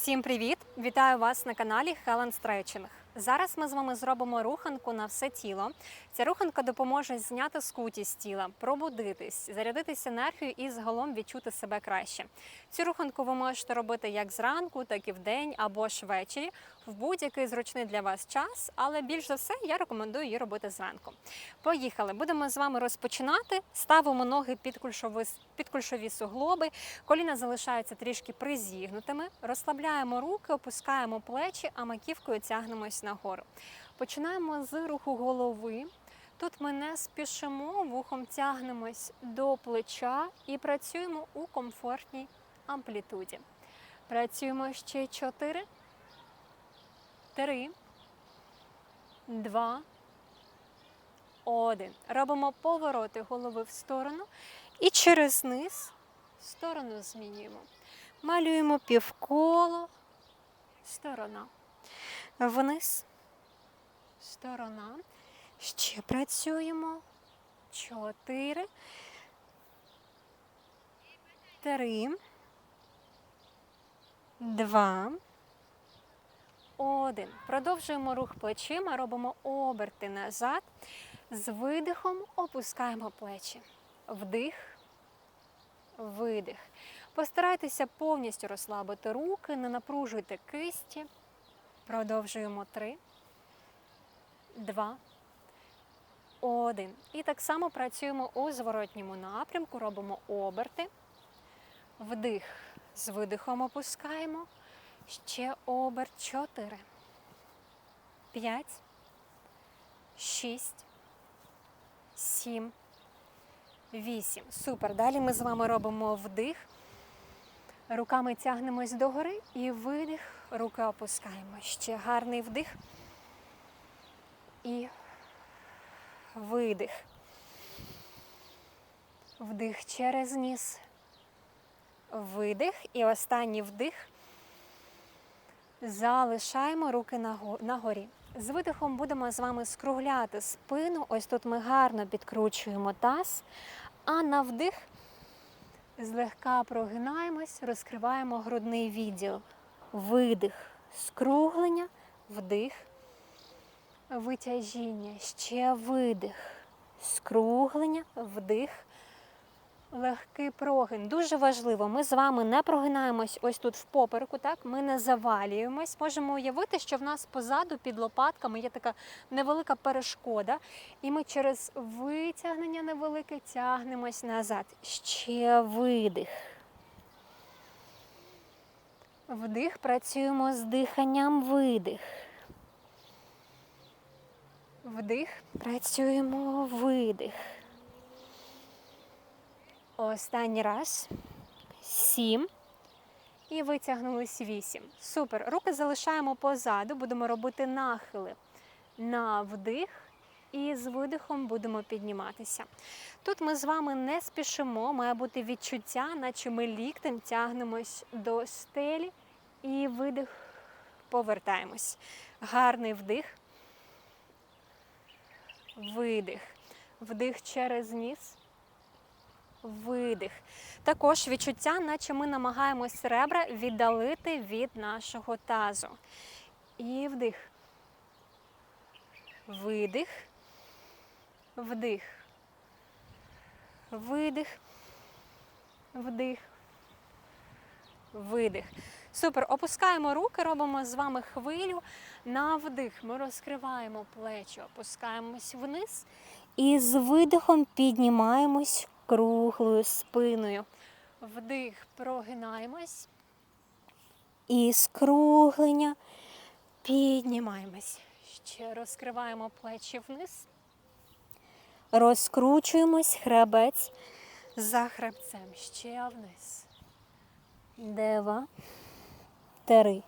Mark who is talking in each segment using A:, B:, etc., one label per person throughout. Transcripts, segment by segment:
A: Всім привіт! Вітаю вас на каналі Helen Stretching. Зараз ми з вами зробимо руханку на все тіло. Ця руханка допоможе зняти скутість тіла, пробудитись, зарядитись енергією і загалом відчути себе краще. Цю руханку ви можете робити як зранку, так і вдень або ж ввечері, в будь-який зручний для вас час, але більш за все я рекомендую її робити зранку. Поїхали! Будемо з вами розпочинати. Ставимо ноги під кульшові, під кульшові суглоби, коліна залишаються трішки призігнутими. Розслабляємо руки, опускаємо плечі, а маківкою тягнемось нагору. Починаємо з руху голови. Тут ми не спішимо, вухом тягнемось до плеча і працюємо у комфортній амплітуді. Працюємо ще 4, 3, 2, 1. Робимо повороти голови в сторону і через низ сторону змінюємо. Малюємо півколо, сторона. Вниз, сторона. Ще працюємо. Чотири. Три. Два. Один. Продовжуємо рух плечима, робимо оберти назад. З видихом опускаємо плечі. Вдих, видих. Постарайтеся повністю розслабити руки, не напружуйте кисті. Продовжуємо три, два, один. І так само працюємо у зворотньому напрямку, робимо оберти. Вдих. З видихом опускаємо. Ще оберт. Чотири. П'ять. Шість. Сім. Вісім. Супер. Далі ми з вами робимо вдих. Руками тягнемось догори і видих. Руки опускаємо. Ще гарний вдих. І видих. Вдих через ніс. Видих. І останній вдих. Залишаємо руки наго- нагорі. З видихом будемо з вами скругляти спину. Ось тут ми гарно підкручуємо таз. А на вдих злегка прогинаємось, розкриваємо грудний відділ. Видих, скруглення, вдих, витяжіння, ще видих, скруглення, вдих, легкий прогин. Дуже важливо, ми з вами не прогинаємось ось тут в попереку, так? Ми не завалюємось. Можемо уявити, що в нас позаду під лопатками є така невелика перешкода, і ми через витягнення невелике тягнемось назад. Ще видих. Вдих, працюємо з диханням, видих. Вдих, працюємо, видих. Останній раз. Сім. І витягнулись вісім. Супер. Руки залишаємо позаду, будемо робити нахили на вдих. І з видихом будемо підніматися. Тут ми з вами не спішимо, має бути відчуття, наче ми ліктем тягнемось до стелі і видих повертаємось. Гарний вдих. Видих. Вдих через ніс. Видих. Також відчуття, наче ми намагаємось ребра віддалити від нашого тазу. І вдих. Видих. Вдих. Видих. Вдих. Видих. Супер. Опускаємо руки, робимо з вами хвилю. На вдих. Ми розкриваємо плечі, опускаємось вниз. І з видихом піднімаємось круглою спиною. Вдих, прогинаємось. І скруглення. Піднімаємось. Ще розкриваємо плечі вниз. Розкручуємось хребець за хребцем. Ще вниз. Два. Три.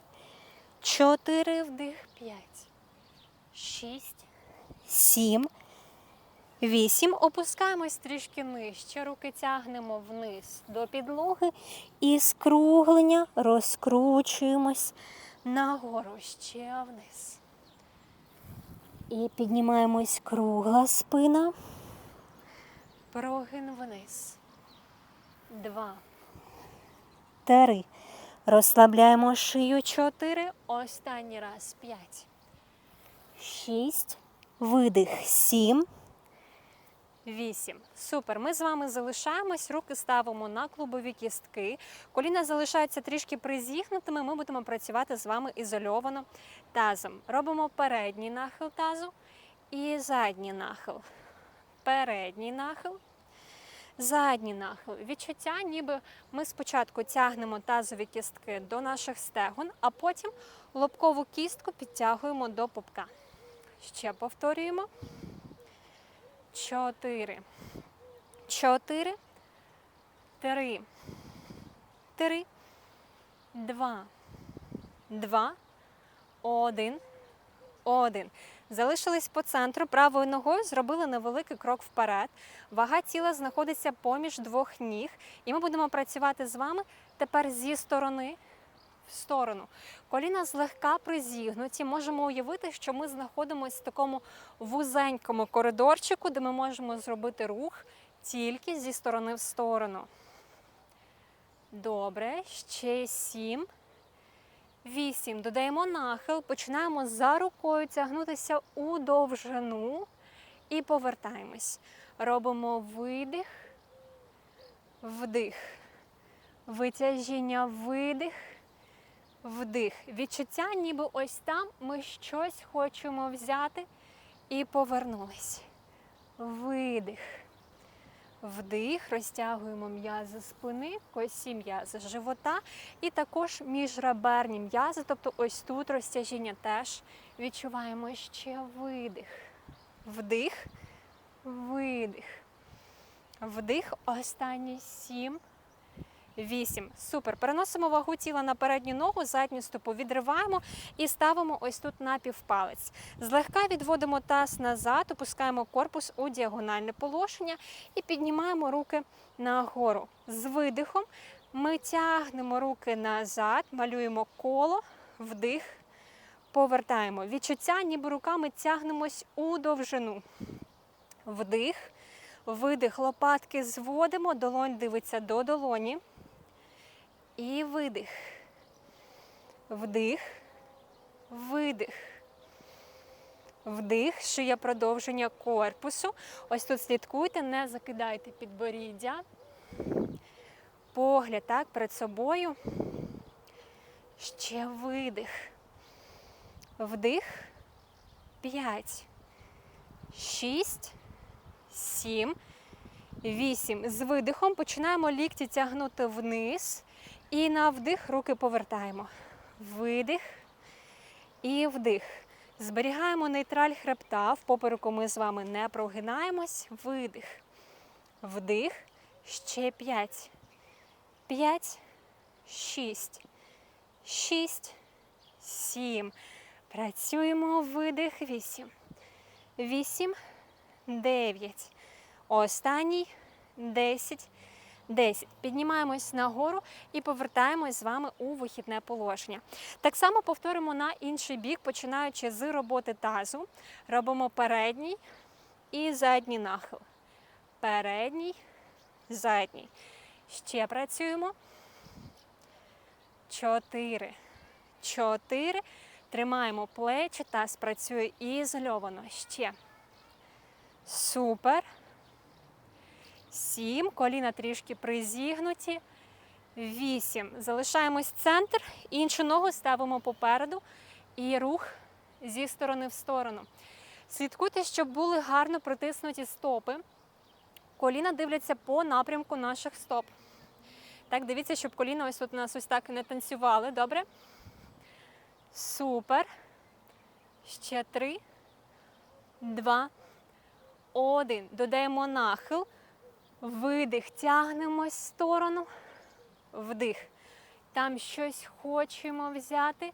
A: Чотири вдих. П'ять. Шість. Сім. Вісім. Опускаємось трішки нижче. Руки тягнемо вниз до підлоги. І скруглення розкручуємось нагору. Ще вниз. І піднімаємось кругла спина. Прогин вниз. Два. Три. Розслабляємо шию. Чотири. Останній раз. П'ять. Шість. Видих. Сім. Вісім. Супер. Ми з вами залишаємось, руки ставимо на клубові кістки. Коліна залишаються трішки призігнутими. Ми будемо працювати з вами ізольовано тазом. Робимо передній нахил тазу і задній нахил. Передній нахил. Задній нахил. Відчуття, ніби ми спочатку тягнемо тазові кістки до наших стегон, а потім лобкову кістку підтягуємо до пупка. Ще повторюємо. Чотири. Чотири. Три. Три. Два. Два. Один. Один. Залишились по центру правою ногою, зробили невеликий крок вперед. Вага тіла знаходиться поміж двох ніг. І ми будемо працювати з вами тепер зі сторони в сторону. Коліна злегка призігнуті. Можемо уявити, що ми знаходимося в такому вузенькому коридорчику, де ми можемо зробити рух тільки зі сторони в сторону. Добре, ще сім. Вісім. Додаємо нахил, починаємо за рукою тягнутися у довжину і повертаємось. Робимо видих, вдих, витяжіння, видих, вдих. Відчуття, ніби ось там ми щось хочемо взяти і повернулись. Видих. Вдих, розтягуємо м'язи спини, косі м'язи живота і також міжреберні м'язи, тобто ось тут розтяжіння теж відчуваємо ще видих. Вдих, видих. Вдих, останні сім. Вісім. Супер. Переносимо вагу тіла на передню ногу, задню стопу відриваємо і ставимо ось тут на півпалець. Злегка відводимо таз назад, опускаємо корпус у діагональне положення і піднімаємо руки нагору. З видихом ми тягнемо руки назад, малюємо коло, вдих, повертаємо. Відчуття, ніби руками тягнемось у довжину. Вдих, видих, лопатки зводимо, долонь дивиться до долоні. І видих. Вдих, видих. Вдих, шия продовження корпусу. Ось тут слідкуйте, не закидайте підборіддя. Погляд так, перед собою. Ще видих. Вдих. П'ять. Шість. Сім. Вісім. З видихом починаємо лікті тягнути вниз. І на вдих руки повертаємо. Видих і вдих. Зберігаємо нейтраль хребта. В попереку ми з вами не прогинаємось. Видих. Вдих. Ще п'ять. П'ять. Шість. Шість. Сім. Працюємо. Видих. Вісім. Вісім. Дев'ять. Останній. Десять. 10. Піднімаємось нагору і повертаємось з вами у вихідне положення. Так само повторимо на інший бік, починаючи з роботи тазу. Робимо передній і задній нахил. Передній, задній. Ще працюємо. Чотири. Чотири. Тримаємо плечі, таз працює ізольовано. Ще. Супер. Сім. Коліна трішки призігнуті. Вісім. Залишаємось центр. Іншу ногу ставимо попереду. І рух зі сторони в сторону. Слідкуйте, щоб були гарно притиснуті стопи. Коліна дивляться по напрямку наших стоп. Так, дивіться, щоб коліна ось у нас ось так не танцювали. Добре? Супер. Ще три. Два. Один. Додаємо нахил. Видих, тягнемось в сторону, вдих. Там щось хочемо взяти.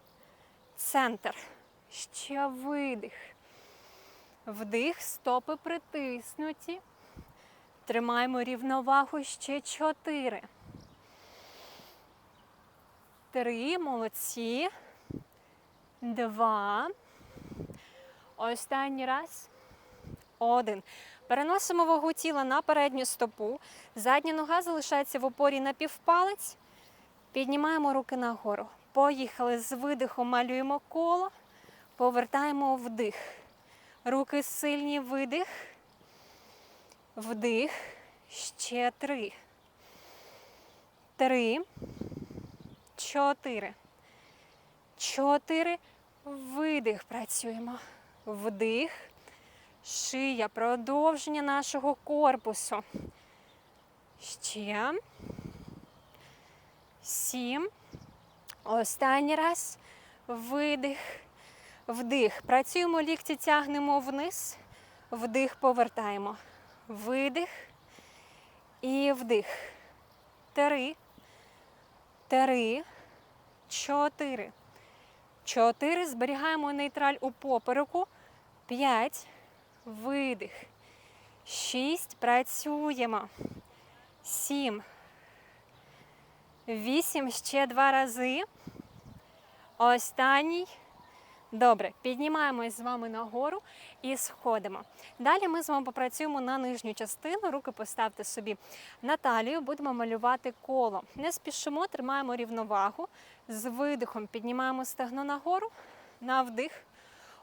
A: Центр. Ще видих. Вдих, стопи притиснуті. Тримаємо рівновагу ще чотири. Три. Молодці. Два. Останній раз. Один. Переносимо вагу тіла на передню стопу. Задня нога залишається в опорі на півпалець. Піднімаємо руки нагору. Поїхали з видихом, малюємо коло, повертаємо вдих. Руки сильні, видих. Вдих. Ще три. Три. Чотири. Чотири. Видих. Працюємо. Вдих. Шия. Продовження нашого корпусу. Ще. Сім. Останній раз. Видих. Вдих. Працюємо лікті, тягнемо вниз. Вдих, повертаємо. Видих. І вдих. Три. Три. Чотири. Чотири. Зберігаємо нейтраль у попереку. П'ять. Видих. Шість. Працюємо. Сім. Вісім. Ще два рази. Останній. Добре, піднімаємось з вами нагору і сходимо. Далі ми з вами попрацюємо на нижню частину. Руки поставте собі на талію, будемо малювати коло. Не спішимо, тримаємо рівновагу. З видихом піднімаємо стегно нагору, на вдих,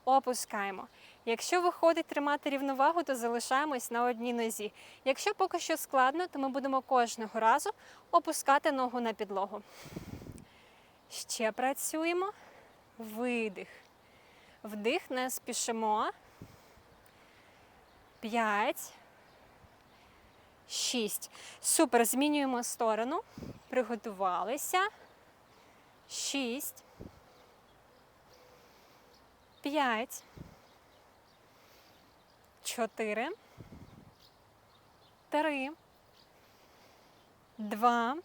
A: опускаємо. Якщо виходить тримати рівновагу, то залишаємось на одній нозі. Якщо поки що складно, то ми будемо кожного разу опускати ногу на підлогу. Ще працюємо. Видих. Вдих, не спішимо. П'ять. Шість. Супер. Змінюємо сторону. Приготувалися. Шість. П'ять. Чотири. Три. Два.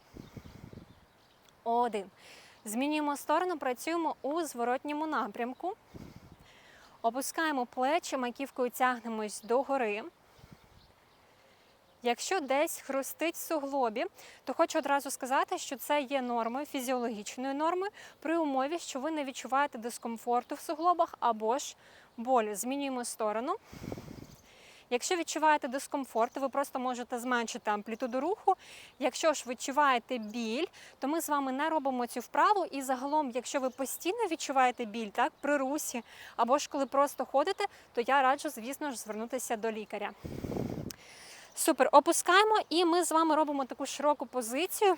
A: Один. Змінюємо сторону, працюємо у зворотньому напрямку. Опускаємо плечі, маківкою тягнемось догори. Якщо десь хрустить суглобі, то хочу одразу сказати, що це є нормою, фізіологічною нормою, при умові, що ви не відчуваєте дискомфорту в суглобах або ж болю. Змінюємо сторону. Якщо відчуваєте дискомфорт, ви просто можете зменшити амплітуду руху. Якщо ж відчуваєте біль, то ми з вами не робимо цю вправу. І загалом, якщо ви постійно відчуваєте біль, так, при русі, або ж коли просто ходите, то я раджу, звісно ж, звернутися до лікаря. Супер, опускаємо, і ми з вами робимо таку широку позицію.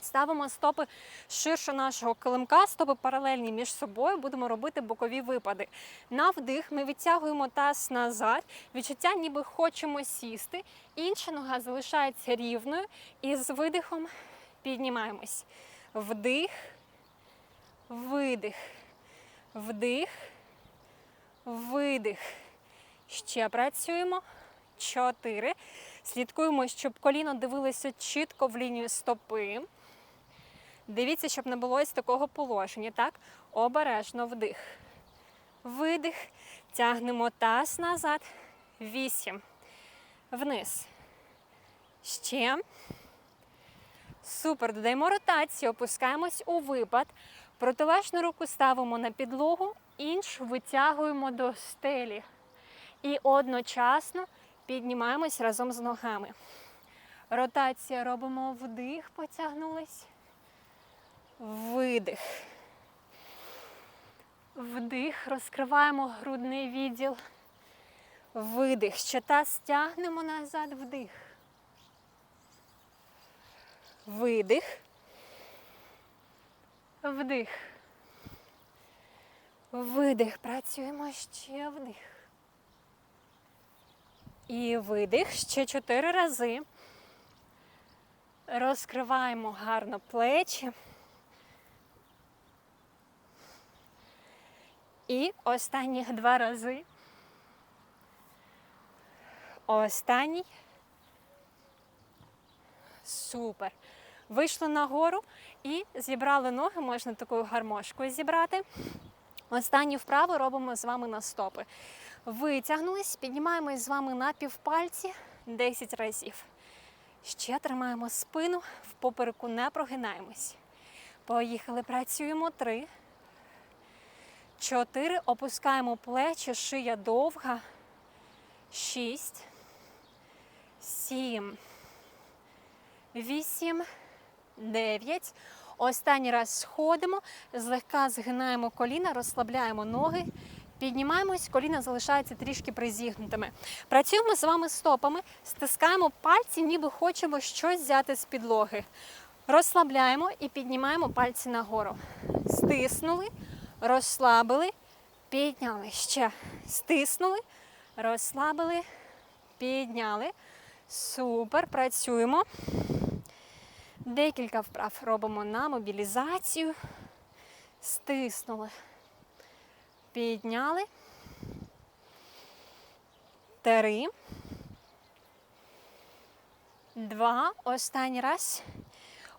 A: Ставимо стопи ширше нашого килимка, стопи паралельні між собою, будемо робити бокові випади. На вдих ми відтягуємо таз назад, відчуття, ніби хочемо сісти. Інша нога залишається рівною. І з видихом піднімаємось. Вдих, видих, вдих, видих. Ще працюємо. Чотири. Слідкуємо, щоб коліно дивилося чітко в лінію стопи. Дивіться, щоб не було ось такого положення. Так? Обережно вдих. Видих. Тягнемо таз назад. Вісім. Вниз. Ще. Супер. Додаємо ротацію, опускаємось у випад. Протилежну руку ставимо на підлогу, іншу витягуємо до стелі. І одночасно піднімаємось разом з ногами. Ротація робимо вдих, потягнулись. Видих. Вдих, розкриваємо грудний відділ. Видих. Щита стягнемо назад, вдих. Видих. Вдих. Видих. Працюємо ще вдих. І видих ще чотири рази. Розкриваємо гарно плечі. І останніх два рази. Останній. Супер. Вийшли нагору і зібрали ноги, можна такою гармошкою зібрати. Останню вправу робимо з вами на стопи. Витягнулись, піднімаємось з вами на півпальці 10 разів. Ще тримаємо спину, в попереку не прогинаємось. Поїхали, працюємо. Три. Чотири. Опускаємо плечі, шия довга. Шість. Сім. Вісім. Дев'ять. Останній раз сходимо, злегка згинаємо коліна, розслабляємо ноги. Піднімаємось, коліна залишаються трішки призігнутими. Працюємо з вами стопами, стискаємо пальці, ніби хочемо щось взяти з підлоги. Розслабляємо і піднімаємо пальці нагору. Стиснули, розслабили, підняли. Ще стиснули, розслабили, підняли. Супер, працюємо. Декілька вправ робимо на мобілізацію. Стиснули. Підняли. Три. Два. Останній раз.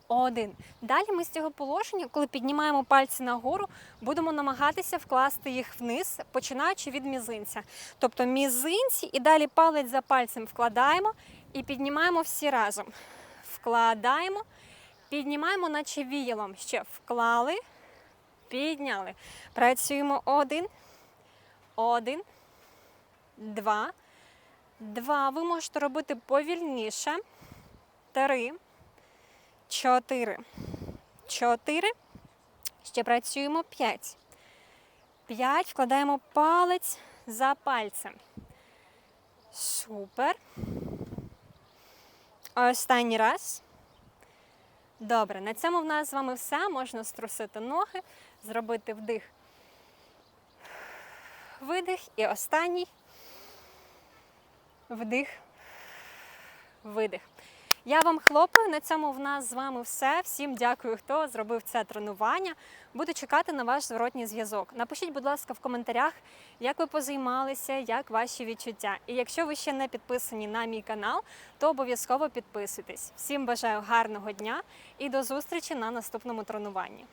A: Один. Далі ми з цього положення, коли піднімаємо пальці нагору, будемо намагатися вкласти їх вниз, починаючи від мізинця. Тобто мізинці і далі палець за пальцем вкладаємо і піднімаємо всі разом. Вкладаємо, піднімаємо, наче віялом. Ще вклали, підняли. Працюємо один, один, два, два. Ви можете робити повільніше. Три. Чотири. Чотири. Ще працюємо п'ять. П'ять. Вкладаємо палець за пальцем. Супер. Останній раз. Добре, на цьому в нас з вами все. Можна струсити ноги, зробити вдих. Видих і останній. Вдих. Видих. Я вам хлопаю. На цьому в нас з вами все. Всім дякую, хто зробив це тренування. Буду чекати на ваш зворотній зв'язок. Напишіть, будь ласка, в коментарях, як ви позаймалися, як ваші відчуття. І якщо ви ще не підписані на мій канал, то обов'язково підписуйтесь. Всім бажаю гарного дня і до зустрічі на наступному тренуванні.